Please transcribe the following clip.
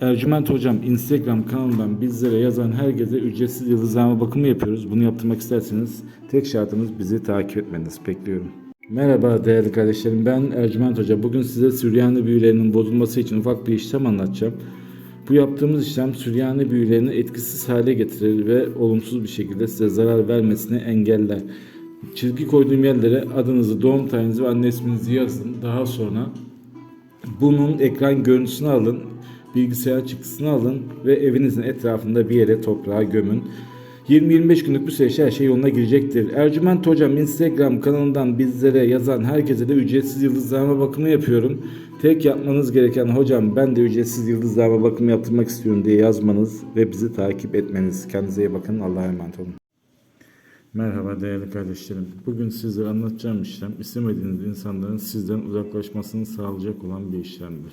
Ercüment Hocam Instagram kanalından bizlere yazan herkese ücretsiz yıldızlama bakımı yapıyoruz. Bunu yaptırmak isterseniz tek şartımız bizi takip etmeniz. Bekliyorum. Merhaba değerli kardeşlerim ben Ercüment Hoca. Bugün size Süryani büyülerinin bozulması için ufak bir işlem anlatacağım. Bu yaptığımız işlem Süryani büyülerini etkisiz hale getirir ve olumsuz bir şekilde size zarar vermesini engeller. Çizgi koyduğum yerlere adınızı, doğum tarihinizi ve anne isminizi yazın. Daha sonra bunun ekran görüntüsünü alın, bilgisayar çıktısını alın ve evinizin etrafında bir yere toprağa gömün. 20-25 günlük bir süreçte her şey yoluna girecektir. Ercüment Hocam Instagram kanalından bizlere yazan herkese de ücretsiz yıldızlama bakımı yapıyorum. Tek yapmanız gereken hocam ben de ücretsiz yıldızlama bakımı yaptırmak istiyorum diye yazmanız ve bizi takip etmeniz. Kendinize iyi bakın. Allah'a emanet olun. Merhaba değerli kardeşlerim. Bugün sizlere anlatacağım işlem istemediğiniz insanların sizden uzaklaşmasını sağlayacak olan bir işlemdir.